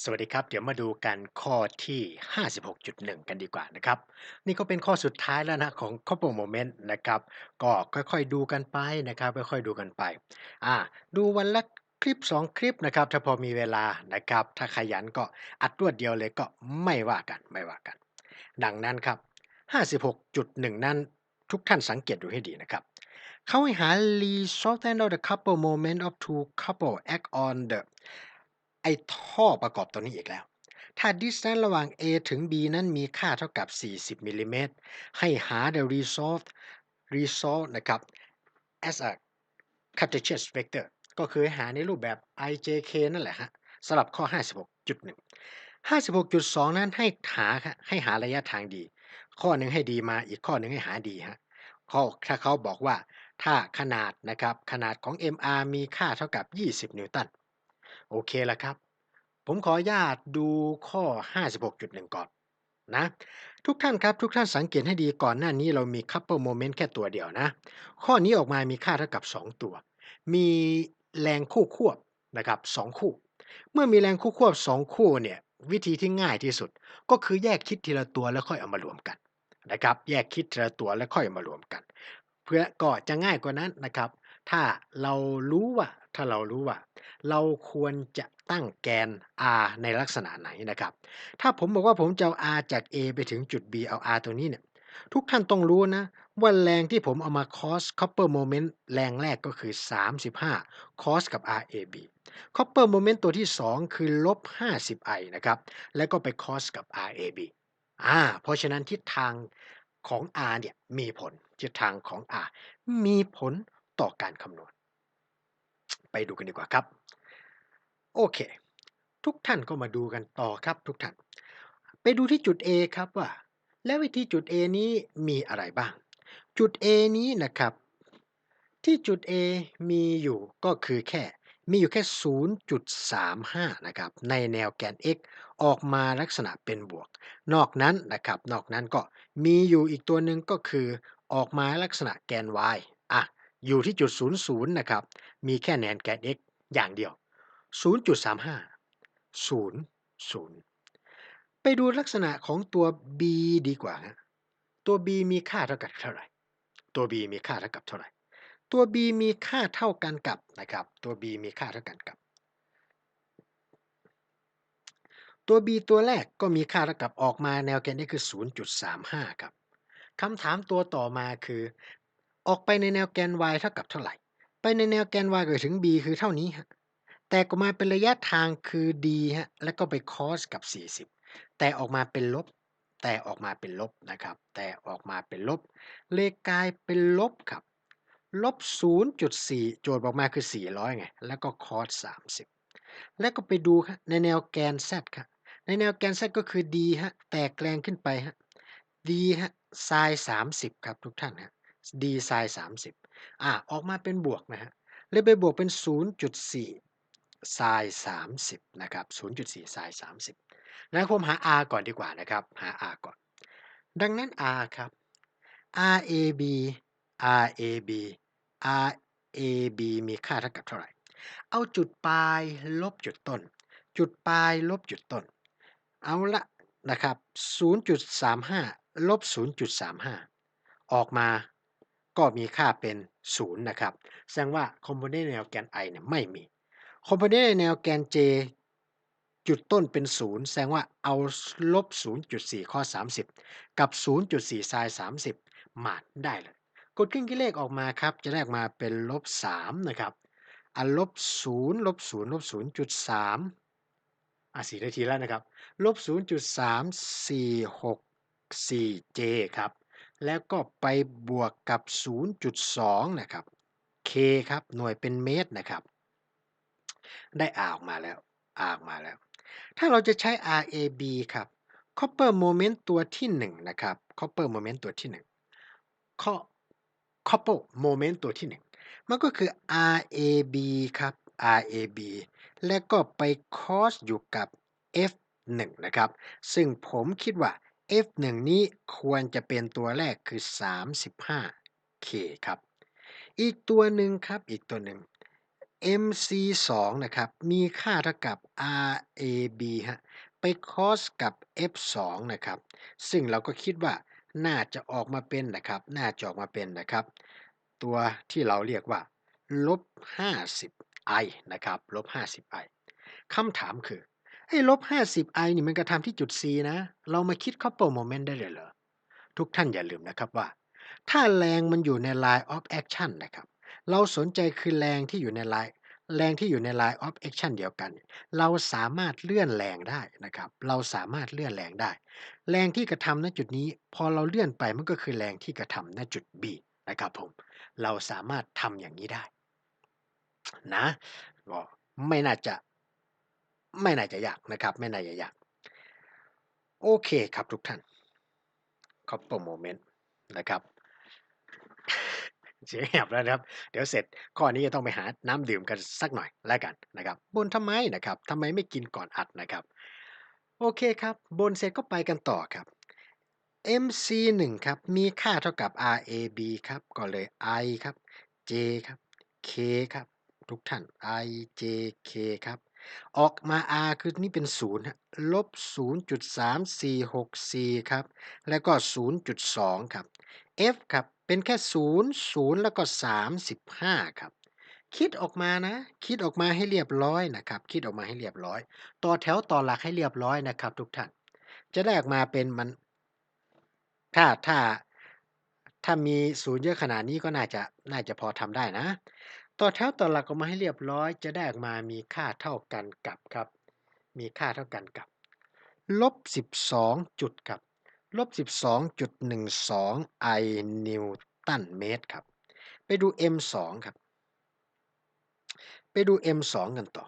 สวัสดีครับ เดี๋ยวมาดูกันข้อที่ 56.1 กันดีกว่านะครับ นี่ก็เป็นข้อสุดท้ายแล้วนะของ Couple Moment นะครับ ก็ค่อยๆดูกันไปนะครับ ค่อยๆดูกันไปอ่าดูวันละคลิป 2 คลิปนะครับ ถ้าพอมีเวลานะครับ ถ้าขยันก็อัดรวดเดียวเลยก็ไม่ว่ากันไม่ว่ากัน ดังนั้นครับ 56.1 นั้นทุกท่านสังเกตดูให้ดีนะครับเขาให้หา result of the couple moment of two couple act on the ไอ้ท่อประกอบตัวนี้อีกแล้ว ถ้า distance ระหว่าง A ถึง B นั้นมีค่าเท่ากับ 40มิลลิเมตรให้หา the result result นะครับ as a Cartesian vector ก็คือหาในรูปแบบ ijk นั่นแหละฮะสำหรับข้อ 56.1 56.2 นั้นให้หาให้หาระยะทางดี ข้อหนึ่งให้ดีมาอีกข้อหนึ่งให้หาดีฮะข้อถ้าเขาบอกว่าถ้าขนาดนะครับขนาดของ mr มีค่าเท่ากับ 20 นิวตัน โอเคแล้วครับ ผมขออนุญาตดูข้อ 56.1 ก่อนนะ ทุกท่านครับ ทุกท่านสังเกตให้ดีก่อนหน้านี้เรามี couple moment แค่ตัวเดียวนะ ข้อนี้ออกมามีค่าเท่ากับ 2 ตัว มีแรงคู่ควบนะครับ2คู่ เมื่อมีแรงคู่ควบ2คู่เนี่ยวิธีที่ง่ายที่สุด ก็คือแยกคิดทีละตัวแล้วค่อยเอามารวมกันนะครับ แยกคิดทีละตัวแล้วค่อยเอามารวมกัน เพื่อก็จะง่ายกว่านั้นนะครับ ถ้าเรารู้ว่าถ้าเรารู้ว่า เราควรจะตั้งแกน r ในลักษณะไหนนะครับ ถ้าผมบอกว่าผมจะเอา r จาก a ไปถึงจุด b เอา r ตัวนี้เนี่ย ทุกท่านต้องรู้นะ ว่าแรงที่ผมเอามา cos copper moment แรงแรกก็คือ 35 cos กับ rab copper moment ตัวที่ 2 คือลบ 50i นะครับ แล้วก็ไป cos กับ rab อ่า เพราะฉะนั้นทิศทางของ r เนี่ยมีผลทิศทางของ r มีผลต่อการคำนวณ ไปดูกันดีกว่าครับ โอเค ทุกท่านก็มาดูกันต่อครับทุกท่าน ไปดูที่จุด A ครับว่า แล้ววิธีจุด A นี้มีอะไรบ้าง จุด A นี้นะครับ ที่จุด A มีอยู่ก็คือแค่มีอยู่แค่ 0.35 นะครับ ในแนวแกน x ออกมาลักษณะเป็นบวก นอกนั้นนะครับ นอกนั้นก็มีอยู่อีกตัวหนึ่งก็คือออกมาลักษณะแกน y อยู่ที่จุด 00 นะครับ มีแค่แนนแกน x อย่างเดียว 0.35 0 0 ไปดูลักษณะของตัว b ดีกว่าฮะตัว b มีค่าเท่ากับเท่าไหร่ ตัว b มีค่าเท่ากับเท่าไหร่ ตัว b มีค่าเท่ากันกับนะครับ ตัว b มีค่าเท่ากันกับ ตัว b ตัวแรกก็มีค่าเท่ากับออกมาแนวแกนนี้คือ 0.35 ครับคำถามตัวต่อมาคือ ออกไปในแนวแกน y เท่ากับเท่าไหร่ ไปในแนวแกน y ก็ถึง b คือเท่านี้ฮะ แต่ออกมาเป็นระยะทางคือ d ฮะ แล้วก็ไป cos กับ 40 แต่ออกมาเป็นลบ แต่ออกมาเป็นลบนะครับ แต่ออกมาเป็นลบ เลยกลายเป็นลบครับลบ 0.4 โจทย์บอกมาคือ 400 ไง แล้วก็ cos 30 แล้วก็ไปดูครับในแนวแกน z ครับในแนวแกน z ก็คือ d ฮะ แตกแรงขึ้นไปฮะ d ฮะ sin 30 ครับทุกท่านฮะ d sin 30 อ่าออกมาเป็นบวกนะฮะเลยไปบวกเป็น 0.4 sin 30 นะครับ 0.4 sin 30นะผมหา r ก่อนดีกว่านะครับ หา r ก่อน ดังนั้น r ครับ rab rab rab มีค่าเท่ากับเท่าไหร่ เอาจุดปลายลบจุดต้น จุดปลายลบจุดต้น เอาละนะครับ 0.35 ลบ 0.35 ออกมา ก็มีค่าเป็น0นะครับแสดงว่าคอมโพเนนต์แนวแกน i เนี่ยไม่มีคอมโพเนนต์แนวแกน j จุดต้นเป็น 0 แสดงว่าเอาลบ 0.4 ข้อ 30 กับ 0.4 sin 30มาได้เลย กดเครื่องคิดเลขออกมาครับ จะได้ออกมาเป็นลบ 3 นะครับ อันลบ 0 ลบ 0 ลบ 0.3 อะ4นาทีแล้วนะครับ ลบ 0.3464 j ครับ แล้วก็ไปบวกกับ 0.2 นะครับ k ครับ หน่วยเป็นเมตรนะครับ ได้ r ออกมาแล้ว r ออกมาแล้ว ถ้าเราจะใช้ rab ครับ copper moment ตัวที่ 1 นะครับ copper moment ตัวที่1 copper moment ตัวที่ 1 มันก็คือ rab ครับ rab แล้วก็ไป cos อยู่กับ f1 นะครับ ซึ่งผมคิดว่า f1 นี้ควรจะเป็นตัวแรกคือ 35k ครับ อีกตัวหนึ่งครับ อีกตัวหนึ่ง MC2 นะครับ มีค่าเท่ากับ RAB ครับไป cross กับ F2 นะครับ ซึ่งเราก็คิดว่าน่าจะออกมาเป็นนะครับ น่าจะออกมาเป็นนะครับ ตัวที่เราเรียกว่าลบ50 i นะครับ ลบ50 i คำถามคือ ไอ้ลบ50 i นี่มันกระทำที่จุด C นะ เรามาคิด couple moment ได้เลยเหรอ ทุกท่านอย่าลืมนะครับว่า ถ้าแรงมันอยู่ใน line of action นะครับ เราสนใจคือแรงที่อยู่ใน line แรงที่อยู่ใน line of action เดียวกัน เราสามารถเลื่อนแรงได้นะครับ เราสามารถเลื่อนแรงได้ แรงที่กระทำณจุดนี้ พอเราเลื่อนไปมันก็คือแรงที่กระทำณจุด B นะครับผม เราสามารถทำอย่างนี้ได้ นะก็ไม่น่าจะ ไม่น่าจะยากนะครับ ไม่น่าจะยาก โอเคครับทุกท่าน couple moment นะครับเสียงแหบแล้วนะครับ เดี๋ยวเสร็จข้อนี้จะต้องไปหาน้ำดื่มกันสักหน่อยแล้วกันนะครับ บนทำไมนะครับทำไมไม่กินก่อนอัดนะครับ โอเคครับ บนเสร็จก็ไปกันต่อครับ MC1 ครับ มีค่าเท่ากับ RAB ครับ ก็เลย I ครับ J ครับ K ครับ ทุกท่าน I J K ครับ ออกมา R คือนี่เป็น0ลบ0.3464ครับ แล้วก็ 0.2 ครับ F ครับ เป็นแค่ 0 0 แล้วก็ 35 ครับ คิดออกมานะ คิดออกมาให้เรียบร้อยนะครับ คิดออกมาให้เรียบร้อย ต่อแถวต่อหลักให้เรียบร้อยนะครับทุกท่าน จะได้ออกมาเป็นมัน ถ้าถ้าถ้ามีศูนย์เยอะขนาดนี้ก็น่าจะน่าจะพอทำได้นะ ต่อแถวต่อหลักออกมาให้เรียบร้อย จะได้ออกมามีค่าเท่ากันกับครับ มีค่าเท่ากันกับลบ 12 จุดครับลบ 12.12 i นิวตันเมตรครับ ไปดู m2 ครับ ไปดู m2 กันต่อ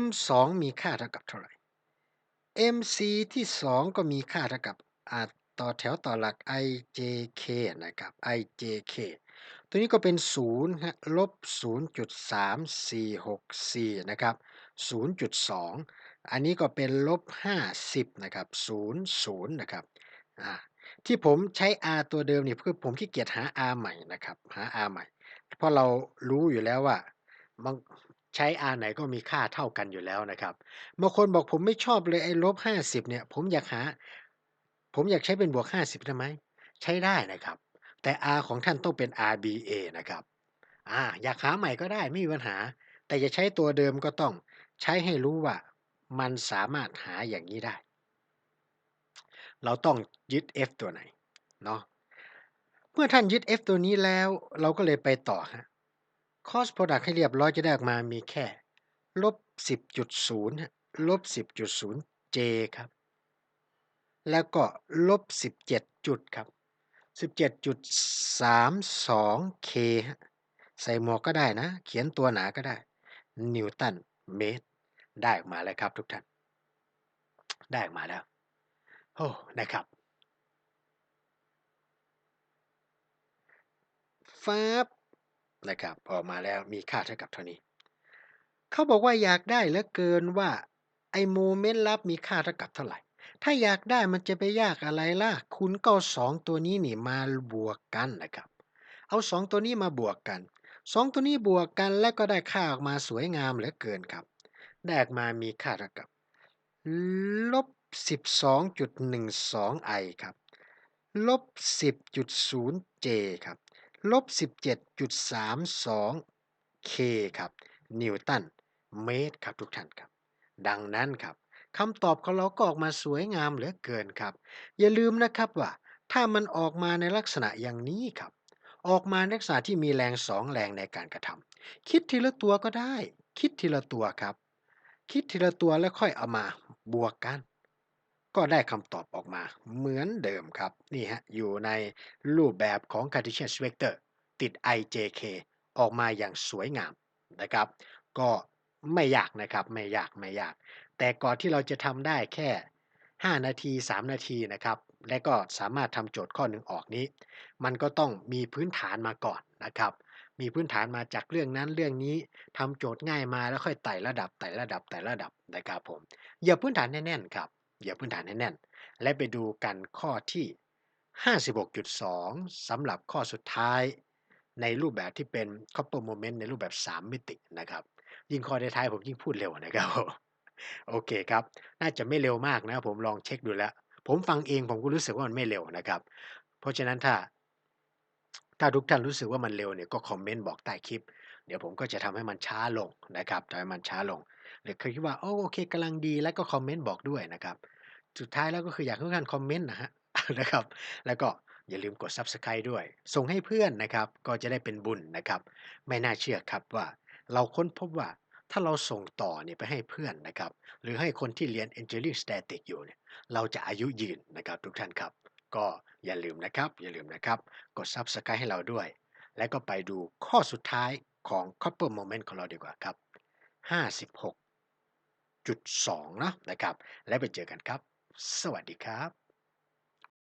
m2 มีค่าเท่ากับเท่าไหร่ mc ที่ 2 ก็มีค่าเท่ากับต่อแถวต่อหลัก ijk นะครับ ijk ตัวนี้ก็เป็น0ฮะลบ 0.3464 นะครับ 0.2 อันนี้ก็เป็นลบ 50 นะครับ 00 นะครับอ่าที่ผมใช้ r ตัวเดิมเนี่ยเพื่อผมขี้เกียจหา r ใหม่นะครับ หา r ใหม่ เพราะเรารู้อยู่แล้วว่าบางใช้ r ไหนก็มีค่าเท่ากันอยู่แล้วนะครับบางคนบอกผมไม่ชอบเลยไอ้ลบ50เนี่ย ผมอยากหา ผมอยากใช้เป็นบวก 50ได้ไหม ใช้ได้นะครับ แต่ r ของท่านต้องเป็น RBA นะครับอ่าอยากหาใหม่ก็ได้ไม่มีปัญหา แต่จะใช้ตัวเดิมก็ต้องใช้ให้รู้ว่ามันสามารถหาอย่างนี้ได้ เราต้องยึด f ตัวไหนเนาะเมื่อท่านยึด f ตัวนี้แล้วเราก็เลยไปต่อฮะ cost product ให้เรียบร้อยจะได้ออกมามีแค่ลบ 10.0ลบ 10.0 j ครับ แล้วก็ลบ 17 จุดครับ 17.32 k ใส่หมวกก็ได้นะ เขียนตัวหนาก็ได้ นิวตันเมตร ได้ออกมาแล้วครับทุกท่าน ได้ออกมาแล้ว โอ้นะครับฟ้าบนะครับออกมาแล้วมีค่าเท่ากับเท่านี้ เขาบอกว่าอยากได้เหลือเกินว่าไอ้โมเมนต์ลับมีค่าเท่ากับเท่าไหร่ ถ้าอยากได้มันจะไปยากอะไรล่ะ คุณก็เอาสองตัวนี้นี่มาบวกกันนะครับ เอาสองตัวนี้มาบวกกันสองตัวนี้บวกกันแล้วก็ได้ค่าออกมาสวยงามเหลือเกินครับได้ออกมามีค่าเท่ากับลบ 12.12 i ครับลบ 10.0 j ครับลบ 17.32 k ครับ นิวตัน เมตรครับทุกท่านครับ ดังนั้นครับ คำตอบของเราก็ออกมาสวยงามเหลือเกินครับ อย่าลืมนะครับว่า ถ้ามันออกมาในลักษณะอย่างนี้ครับ ออกมาในลักษณะที่มีแรงสองแรงในการกระทำคิดทีละตัวก็ได้ คิดทีละตัวครับ คิดทีละตัวแล้วค่อยเอามาบวกกัน ก็ได้คำตอบออกมา เหมือนเดิมครับ นี่ฮะ อยู่ในรูปแบบของ Cartesian vector ติด ijk ออกมาอย่างสวยงามนะครับ ก็ ไม่ยากนะครับ ไม่ยากไม่ยาก แต่ก่อนที่เราจะทำได้แค่ 5 นาที 3 นาทีนะครับ และก็สามารถทำโจทย์ข้อหนึ่งออกนี้ มันก็ต้องมีพื้นฐานมาก่อนนะครับ มีพื้นฐานมาจากเรื่องนั้นเรื่องนี้ทำโจทย์ง่ายมาแล้วค่อยไต่ระดับไต่ระดับไต่ระดับนะครับผมอย่าพื้นฐานแน่นๆครับอย่าพื้นฐานแน่นๆและไปดูกันข้อที่ 56.2สำหรับข้อสุดท้ายในรูปแบบที่เป็น Couple Moment ในรูปแบบ 3 มิตินะครับ ยิ่งข้อท้ายๆผมยิ่งพูดเร็วนะครับโอเคครับ น่าจะไม่เร็วมากนะผมลองเช็กดูแล้ว ผมฟังเองผมก็รู้สึกว่ามันไม่เร็วนะครับ เพราะฉะนั้นถ้า ถ้าทุกท่านรู้สึกว่ามันเร็วเนี่ยก็คอมเมนต์บอกใต้คลิป เดี๋ยวผมก็จะทำให้มันช้าลงนะครับทำให้มันช้าลง หรือเคยคิดว่าโอ้โอเคกำลังดีแล้วก็คอมเมนต์บอกด้วยนะครับ สุดท้ายแล้วก็คืออยากให้ทุกท่านคอมเมนต์นะฮะนะครับ แล้วก็อย่าลืมกด Subscribe ด้วย ส่งให้เพื่อนนะครับ ก็จะได้เป็นบุญนะครับ ไม่น่าเชื่อครับว่า ค้นพบว่าถ้าเราส่งต่อเนี่ยไปให้เพื่อนนะครับ หรือให้คนที่เรียน Engineering Statics อยู่เนี่ยเราจะอายุยืนนะครับทุกท่านครับ ก็อย่าลืมนะครับ อย่าลืมนะครับ กด Subscribe ให้เราด้วย แล้วก็ไปดูข้อสุดท้ายของ Couple Moment ของเราดีกว่าครับ 56.2 เนาะนะครับ แล้วไปเจอกันครับ สวัสดีครับ